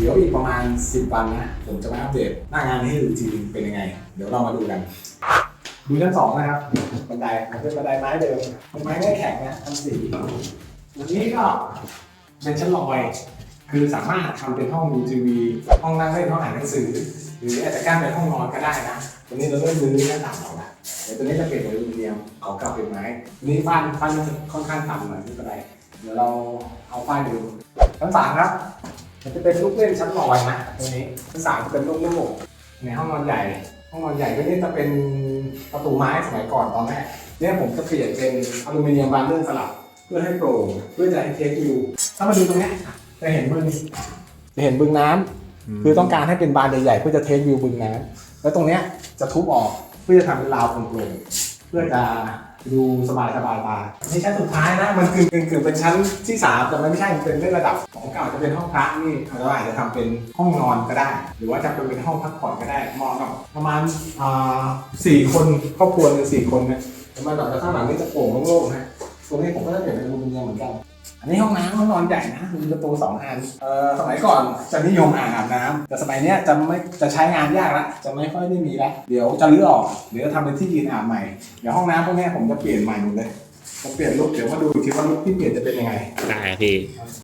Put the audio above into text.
เดี๋ยวอีกประมาณ 10 วันนะ ผมจะมาอัปเดตหน้างานให้ดูอีกทีเป็นยังไง เดี๋ยวเรามาดูกัน ดูชั้นสองนะครับบันไดมันเป็นบันไดไม้เดิมเป็นไม้ไม่แข็งนะทำสีอันนี้ก็เป็นชั้นลอย คือสามารถทำเป็นห้องดูทีวีห้องนั่งเล่นห้องอ่านหนังสือ หรืออาจจะกั้นเป็นห้องนอนก็ได้นะตัวนี้เราเริ่มรื้อหน้าต่างออกแล้วเดี๋ยวตัวนี้จะเปลี่ยนเป็นอลูมิเนียมเอากลับเป็นไม้นี้ฟ้านฟ้านค่อนข้างต่ำหน่อยไม่เป็นไรเดี๋ยวเราเอาป้ายดูชั้นสามครับ มันจะเป็นลูกเล่นชั้นลอยนะตรงนี้ชั้นสามจะเป็นลูกโลกในห้องนอนใหญ่ ห้องนอนใหญ่ก็นี่จะเป็นประตูไม้สมัยก่อนตอนแรกเนี่ยผมจะเปลี่ยนเป็นอลูมิเนียมบานเลื่อนสลับ เพื่อให้โปร่งเพื่อจะให้เทควิวถ้ามาดูตรงเนี้ยจะเห็นบึงจะเห็นบึงน้ำคือต้องการให้เป็นบานใหญ่ๆเพื่อจะเทควิวบึงน้ำแล้วตรงเนี้ยจะทุบออกเพื่อจะทำเป็นราวโปร่งๆเพื่อจะ ดูสบายสบายตาในชั้นสุดท้ายนะ มันคือกึ่งกึ่งๆเป็นชั้นที่สามแต่มันไม่ใช่มันเป็นเรื่องระดับ ของเก่าจะเป็นห้องพระนี่เราอาจจะทำเป็นห้องนอนก็ได้ หรือว่าจะเป็นห้องพักผ่อนก็ได้เหมาะกับประมาณสี่คนครอบครัวหนึ่งสี่คนนะประมาณแบบข้างหลังนี่จะโปร่งโล่งๆนะ ตรงนี้ผมก็จะเปลี่ยนเป็นอลูมิเนียมเหมือนกัน อันนี้ห้องน้ำห้องนอนใหญ่นะ มีประตูสองอันเอ่อสมัยก่อนจะนิยมอ่างอาบน้ำแต่สมัยเนี้ยจะไม่จะใช้งานยากละ จะไม่ค่อยได้มีละ เดี๋ยวจะรื้อออก เดี๋ยวจะทำเป็นที่ยืนอาบใหม่ เดี๋ยวห้องน้ำพวกเนี้ยผมจะเปลี่ยนใหม่หมดเลย จะเปลี่ยนลุคเดี๋ยวมาดูอีกทีว่าลุคที่เปลี่ยนจะเป็นยังไง ได้พี่